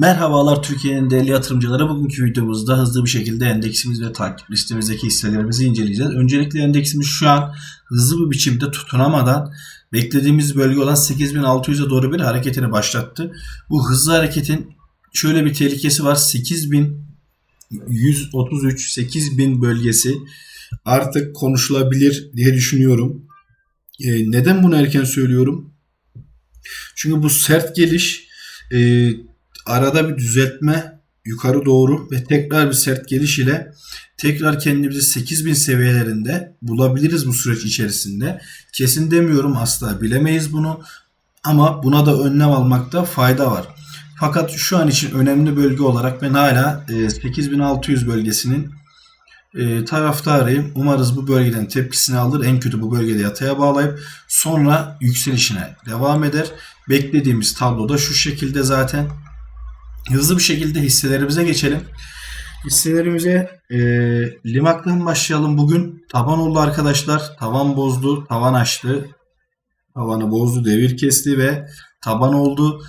Merhabalar Türkiye'nin değerli yatırımcıları. Bugünkü videomuzda hızlı bir şekilde endeksimiz ve takip listemizdeki hisselerimizi inceleyeceğiz. Öncelikle endeksimiz şu an hızlı bir biçimde tutunamadan beklediğimiz bölge olan 8600'e doğru bir hareketini başlattı. Bu hızlı hareketin şöyle bir tehlikesi var. 8133 8000 bölgesi artık konuşulabilir diye düşünüyorum. Ee, neden bunu erken söylüyorum? Çünkü bu sert geliş e, arada bir düzeltme yukarı doğru ve tekrar bir sert geliş ile tekrar kendimizi 8000 seviyelerinde bulabiliriz bu süreç içerisinde. Kesin demiyorum asla bilemeyiz bunu ama buna da önlem almakta fayda var. Fakat şu an için önemli bölge olarak ben hala e, 8600 bölgesinin e, taraftarıyım. Umarız bu bölgeden tepkisini alır. En kötü bu bölgede yataya bağlayıp sonra yükselişine devam eder. Beklediğimiz tablo da şu şekilde zaten. Hızlı bir şekilde hisselerimize geçelim. Hisselerimize e, Limak'tan başlayalım. Bugün taban oldu arkadaşlar. Tavan bozdu, tavan açtı. Tavanı bozdu, devir kesti ve taban oldu.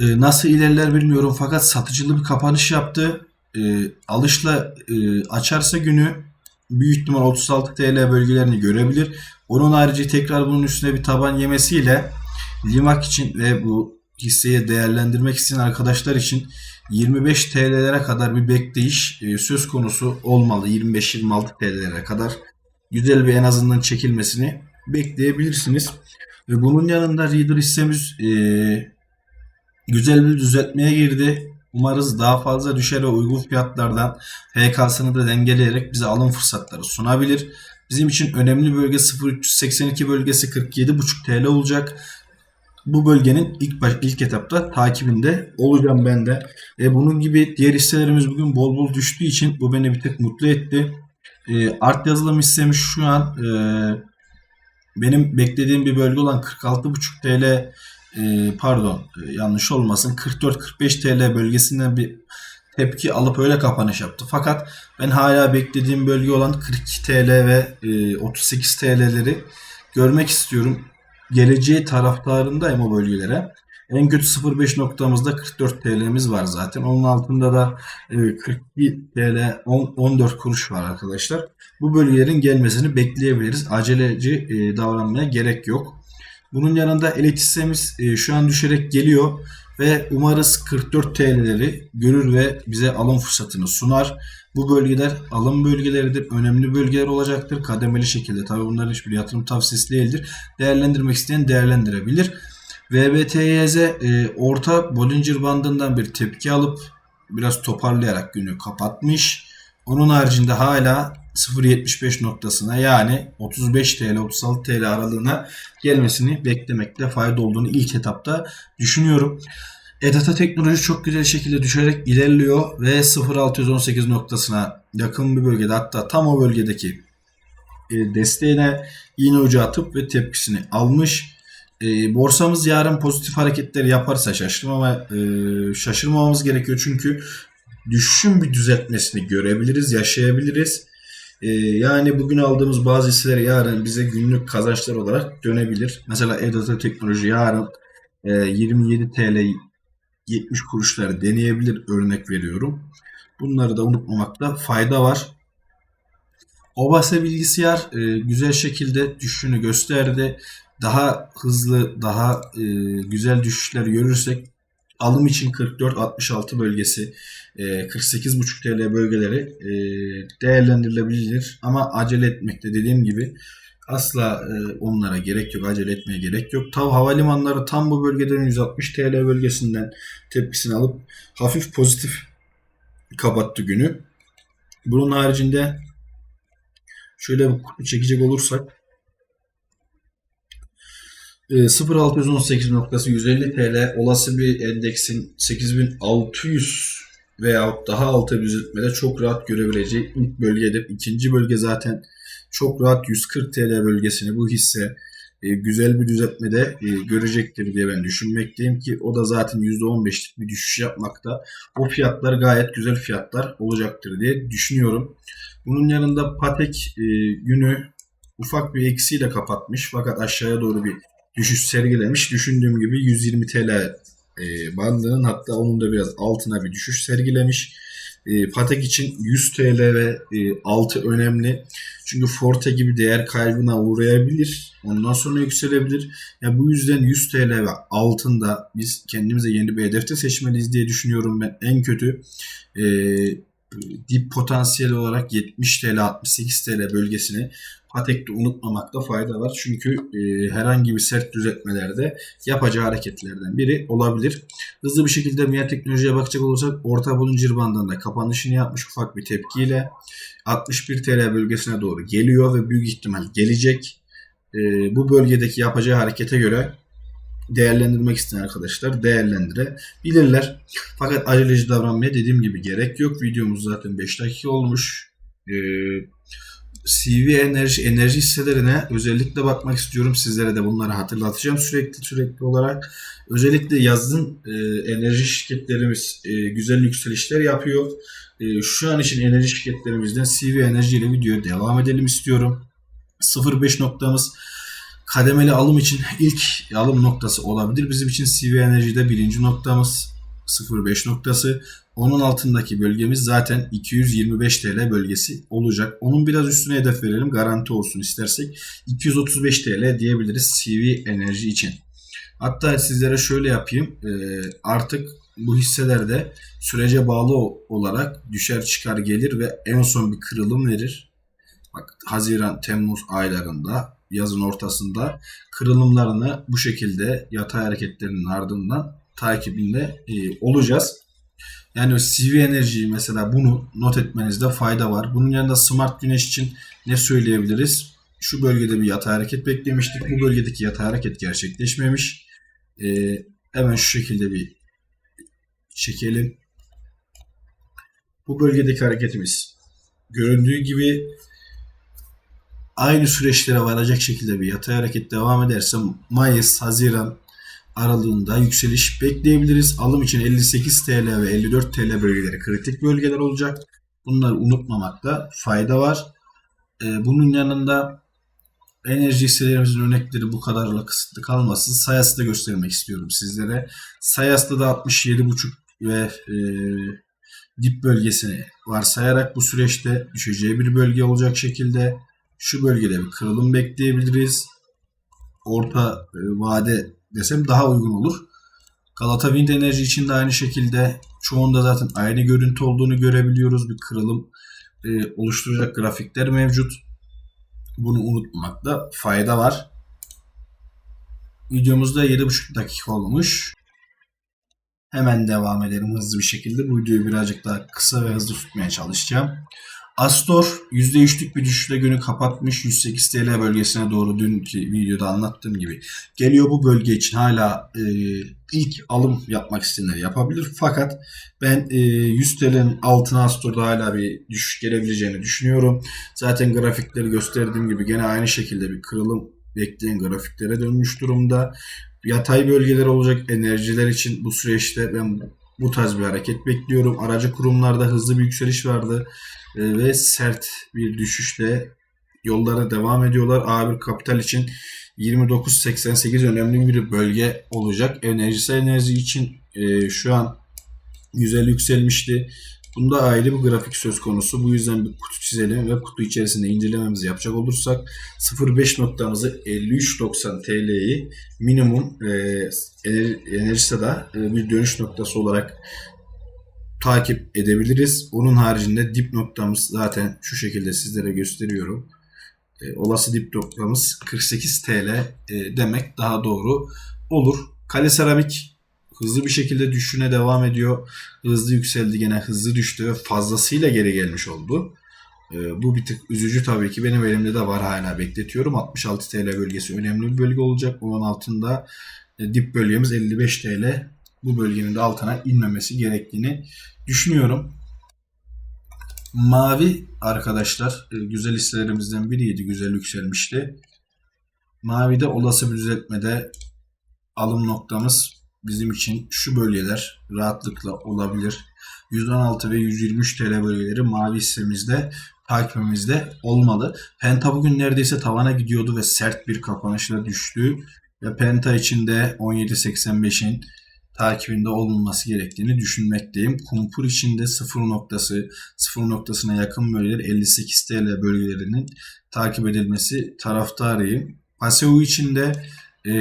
E, nasıl ilerler bilmiyorum fakat satıcılı bir kapanış yaptı. E, alışla e, açarsa günü büyük ihtimal 36 TL bölgelerini görebilir. Onun harici tekrar bunun üstüne bir taban yemesiyle Limak için ve bu hisseyi değerlendirmek isteyen arkadaşlar için 25 TL'lere kadar bir bekleyiş e, söz konusu olmalı. 25-26 TL'lere kadar güzel bir en azından çekilmesini bekleyebilirsiniz. Ve bunun yanında Reader hissemiz e, güzel bir düzeltmeye girdi. Umarız daha fazla düşer ve uygun fiyatlardan HK'sını da dengeleyerek bize alım fırsatları sunabilir. Bizim için önemli bölge 0382 bölgesi 47,5 TL olacak bu bölgenin ilk baş, ilk etapta takibinde olacağım ben de. E, bunun gibi diğer hisselerimiz bugün bol bol düştüğü için bu beni bir tık mutlu etti. E, art yazılım hissemiz şu an e, benim beklediğim bir bölge olan 46,5 TL e, pardon e, yanlış olmasın 44-45 TL bölgesinden bir tepki alıp öyle kapanış yaptı. Fakat ben hala beklediğim bölge olan 42 TL ve e, 38 TL'leri görmek istiyorum geleceği taraftarındayım o bölgelere. En kötü 0.5 noktamızda 44 TL'miz var zaten. Onun altında da 42 TL 10, 14 kuruş var arkadaşlar. Bu bölgelerin gelmesini bekleyebiliriz. Aceleci e, davranmaya gerek yok. Bunun yanında elit hissemiz e, şu an düşerek geliyor ve umarız 44 TL'leri görür ve bize alım fırsatını sunar. Bu bölgeler alım bölgeleridir. Önemli bölgeler olacaktır. Kademeli şekilde. Tabi bunların hiçbir yatırım tavsiyesi değildir. Değerlendirmek isteyen değerlendirebilir. VBTYZ e, orta Bollinger bandından bir tepki alıp biraz toparlayarak günü kapatmış. Onun haricinde hala 0.75 noktasına yani 35 TL 36 TL aralığına gelmesini beklemekte fayda olduğunu ilk etapta düşünüyorum. Edata teknoloji çok güzel şekilde düşerek ilerliyor ve 0618 noktasına yakın bir bölgede hatta tam o bölgedeki e, desteğine iğne ucu atıp ve tepkisini almış. E, borsamız yarın pozitif hareketler yaparsa şaşırmama, e, şaşırmamamız gerekiyor çünkü düşüşün bir düzeltmesini görebiliriz, yaşayabiliriz. E, yani bugün aldığımız bazı hisseler yarın bize günlük kazançlar olarak dönebilir. Mesela Edata Teknoloji yarın e, 27 TL 70 kuruşları deneyebilir örnek veriyorum. Bunları da unutmamakta fayda var. Obase bilgisayar e, güzel şekilde düşüşünü gösterdi. Daha hızlı, daha e, güzel düşüşler görürsek alım için 44-66 bölgesi, e, 48,5 TL bölgeleri e, değerlendirilebilir. Ama acele etmekte dediğim gibi Asla e, onlara gerek yok. Acele etmeye gerek yok. Tav havalimanları tam bu bölgeden 160 TL bölgesinden tepkisini alıp hafif pozitif kapattı günü. Bunun haricinde şöyle bir çekecek olursak e, 0618 noktası 150 TL olası bir endeksin 8600 veyahut daha altı düzeltmede çok rahat görebileceği ilk bölgedir. İkinci bölge zaten çok rahat 140 TL bölgesini bu hisse e, güzel bir düzeltmede e, görecektir diye ben düşünmekteyim ki o da zaten %15'lik bir düşüş yapmakta. O fiyatlar gayet güzel fiyatlar olacaktır diye düşünüyorum. Bunun yanında Patek e, günü ufak bir eksiyle kapatmış fakat aşağıya doğru bir düşüş sergilemiş. Düşündüğüm gibi 120 TL e, bandının hatta onun da biraz altına bir düşüş sergilemiş. E, Patek için 100 TL ve e, altı önemli. Çünkü Forte gibi değer kaybına uğrayabilir. Ondan sonra yükselebilir. Ya bu yüzden 100 TL ve altında biz kendimize yeni bir hedefte seçmeliyiz diye düşünüyorum ben. En kötü e, dip potansiyel olarak 70 TL 68 TL bölgesini Patek'te unutmamakta fayda var. Çünkü e, herhangi bir sert düzeltmelerde yapacağı hareketlerden biri olabilir. Hızlı bir şekilde MIA teknolojiye bakacak olursak orta buluncur bandında kapanışını yapmış ufak bir tepkiyle 61 TL bölgesine doğru geliyor ve büyük ihtimal gelecek. E, bu bölgedeki yapacağı harekete göre değerlendirmek isteyen arkadaşlar değerlendirebilirler. Fakat aceleci davranmaya dediğim gibi gerek yok. Videomuz zaten 5 dakika olmuş. Ee, CV enerji enerji hisselerine özellikle bakmak istiyorum. Sizlere de bunları hatırlatacağım sürekli sürekli olarak. Özellikle yazın e, enerji şirketlerimiz e, güzel yükselişler yapıyor. E, şu an için enerji şirketlerimizden CV enerji ile videoya devam edelim istiyorum. 0.5 noktamız kademeli alım için ilk alım noktası olabilir. Bizim için CV Enerji'de birinci noktamız 0.5 noktası. Onun altındaki bölgemiz zaten 225 TL bölgesi olacak. Onun biraz üstüne hedef verelim garanti olsun istersek. 235 TL diyebiliriz CV Enerji için. Hatta sizlere şöyle yapayım. Artık bu hisselerde sürece bağlı olarak düşer çıkar gelir ve en son bir kırılım verir. Bak Haziran Temmuz aylarında yazın ortasında kırılımlarını bu şekilde yatay hareketlerinin ardından takibinde e, olacağız. Yani CV enerjiyi mesela bunu not etmenizde fayda var. Bunun yanında smart güneş için ne söyleyebiliriz? Şu bölgede bir yatay hareket beklemiştik. Bu bölgedeki yatay hareket gerçekleşmemiş. Ee, hemen şu şekilde bir çekelim. Bu bölgedeki hareketimiz göründüğü gibi aynı süreçlere varacak şekilde bir yatay hareket devam ederse Mayıs, Haziran aralığında yükseliş bekleyebiliriz. Alım için 58 TL ve 54 TL bölgeleri kritik bölgeler olacak. Bunları unutmamakta fayda var. Ee, bunun yanında enerji hisselerimizin örnekleri bu kadarla kısıtlı kalmasın. Sayas'ı da göstermek istiyorum sizlere. Sayas'ta da 67,5 ve e, dip bölgesini varsayarak bu süreçte düşeceği bir bölge olacak şekilde şu bölgede bir kırılım bekleyebiliriz. Orta e, vade desem daha uygun olur. Galata Wind Enerji için de aynı şekilde çoğunda zaten aynı görüntü olduğunu görebiliyoruz. Bir kırılım e, oluşturacak grafikler mevcut. Bunu unutmamakta fayda var. Videomuzda 7,5 dakika olmuş. Hemen devam edelim hızlı bir şekilde. Bu videoyu birazcık daha kısa ve hızlı tutmaya çalışacağım. Astor %3'lük bir düşüşle günü kapatmış 108 TL bölgesine doğru dünkü videoda anlattığım gibi geliyor bu bölge için hala e, ilk alım yapmak isteyenler yapabilir fakat ben e, 100 TL'nin altına Astor'da hala bir düşüş gelebileceğini düşünüyorum. Zaten grafikleri gösterdiğim gibi gene aynı şekilde bir kırılım bekleyen grafiklere dönmüş durumda. Yatay bölgeler olacak enerjiler için bu süreçte ben bu tarz bir hareket bekliyorum. Aracı kurumlarda hızlı bir yükseliş vardı e, ve sert bir düşüşle yollara devam ediyorlar. A1 Kapital için 29.88 önemli bir bölge olacak. Enerjisel enerji için e, şu an güzel yükselmişti. Bunda ayrı bir grafik söz konusu. Bu yüzden bir kutu çizelim ve kutu içerisinde incelememizi yapacak olursak 0.5 noktamızı 53.90 TL'yi minimum e, enerjisi de e, bir dönüş noktası olarak takip edebiliriz. Onun haricinde dip noktamız zaten şu şekilde sizlere gösteriyorum. E, olası dip noktamız 48 TL e, demek daha doğru olur. Kale seramik hızlı bir şekilde düşüşüne devam ediyor. Hızlı yükseldi gene hızlı düştü ve fazlasıyla geri gelmiş oldu. E, bu bir tık üzücü tabii ki. Benim elimde de var hala bekletiyorum. 66 TL bölgesi önemli bir bölge olacak. Onun altında e, dip bölgemiz 55 TL. Bu bölgenin de altına inmemesi gerektiğini düşünüyorum. Mavi arkadaşlar e, güzel hisselerimizden biriydi. Güzel yükselmişti. Mavide olası bir düzeltmede alım noktamız bizim için şu bölgeler rahatlıkla olabilir. 116 ve 123 TL bölgeleri mavi hissemizde takibimizde olmalı. Penta bugün neredeyse tavana gidiyordu ve sert bir kapanışla düştü. Ve Penta için de 17.85'in takibinde olunması gerektiğini düşünmekteyim. Kumpur içinde sıfır noktası, sıfır noktasına yakın bölgeler 58 TL bölgelerinin takip edilmesi taraftarıyım. Paseo içinde e,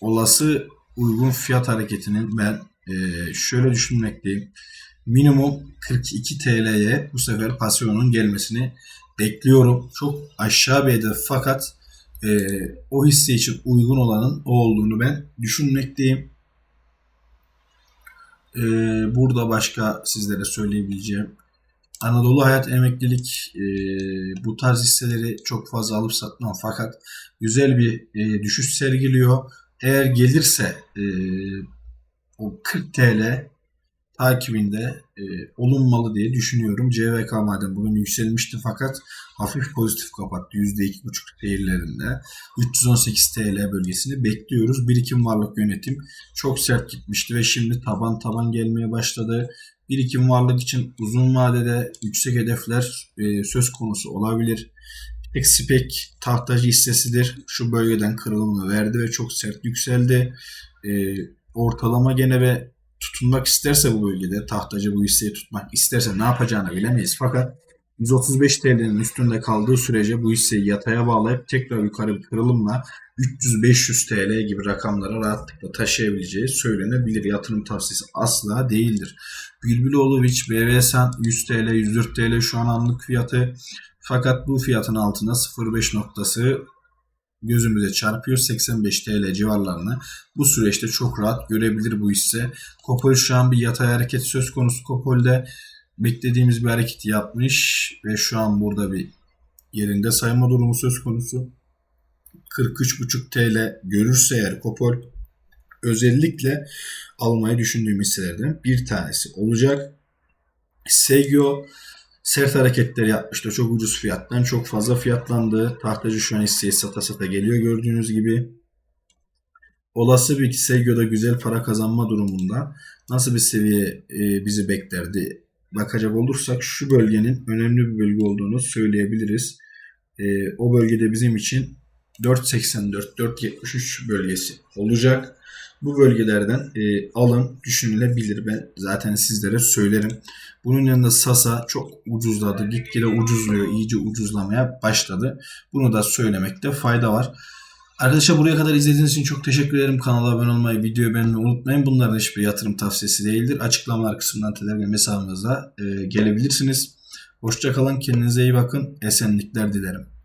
olası uygun fiyat hareketinin ben e, şöyle düşünmekteyim. Minimum 42 TL'ye bu sefer Paseo'nun gelmesini bekliyorum. Çok aşağı bir hedef fakat e, o hisse için uygun olanın o olduğunu ben düşünmekteyim. E, burada başka sizlere söyleyebileceğim Anadolu Hayat Emeklilik e, bu tarz hisseleri çok fazla alıp satmam fakat güzel bir e, düşüş sergiliyor. Eğer gelirse e, o 40 TL takibinde e, olunmalı diye düşünüyorum. CVK madem bugün yükselmişti fakat hafif pozitif kapattı. %2,5 değerlerinde. 318 TL bölgesini bekliyoruz. Birikim varlık yönetim çok sert gitmişti ve şimdi taban taban gelmeye başladı. Birikim varlık için uzun vadede yüksek hedefler e, söz konusu olabilir. Spek tahtacı hissesidir. Şu bölgeden kırılımını verdi ve çok sert yükseldi. E, ortalama gene ve tutunmak isterse bu bölgede tahtacı bu hisseyi tutmak isterse ne yapacağını bilemeyiz. Fakat 135 TL'nin üstünde kaldığı sürece bu hisseyi yataya bağlayıp tekrar yukarı bir kırılımla 300-500 TL gibi rakamlara rahatlıkla taşıyabileceği söylenebilir. Yatırım tavsiyesi asla değildir. Bülbüloğlu BVSAN 100 TL, 104 TL şu an anlık fiyatı. Fakat bu fiyatın altında 0.5 noktası gözümüze çarpıyor 85 TL civarlarını bu süreçte çok rahat görebilir bu hisse. Kopol şu an bir yatay hareket söz konusu Kopol'de beklediğimiz bir hareket yapmış ve şu an burada bir yerinde sayma durumu söz konusu. 43,5 TL görürse eğer Kopol özellikle almayı düşündüğüm hisselerden bir tanesi olacak. Segyo sert hareketler yapmıştı. Çok ucuz fiyattan çok fazla fiyatlandı. Tahtacı şu an hisseyi sata sata geliyor gördüğünüz gibi. Olası bir Segyo'da güzel para kazanma durumunda nasıl bir seviye e, bizi beklerdi bakacak olursak şu bölgenin önemli bir bölge olduğunu söyleyebiliriz. E, o bölgede bizim için 4.84-4.73 bölgesi olacak. Bu bölgelerden e, alım düşünülebilir. Ben zaten sizlere söylerim. Bunun yanında Sasa çok ucuzladı. Gitgide ucuzluyor. iyice ucuzlamaya başladı. Bunu da söylemekte fayda var. Arkadaşlar buraya kadar izlediğiniz için çok teşekkür ederim. Kanala abone olmayı, videoyu beğenmeyi unutmayın. Bunlar da hiçbir yatırım tavsiyesi değildir. Açıklamalar kısmından Telegram hesabımıza e, gelebilirsiniz. Hoşçakalın, kendinize iyi bakın. Esenlikler dilerim.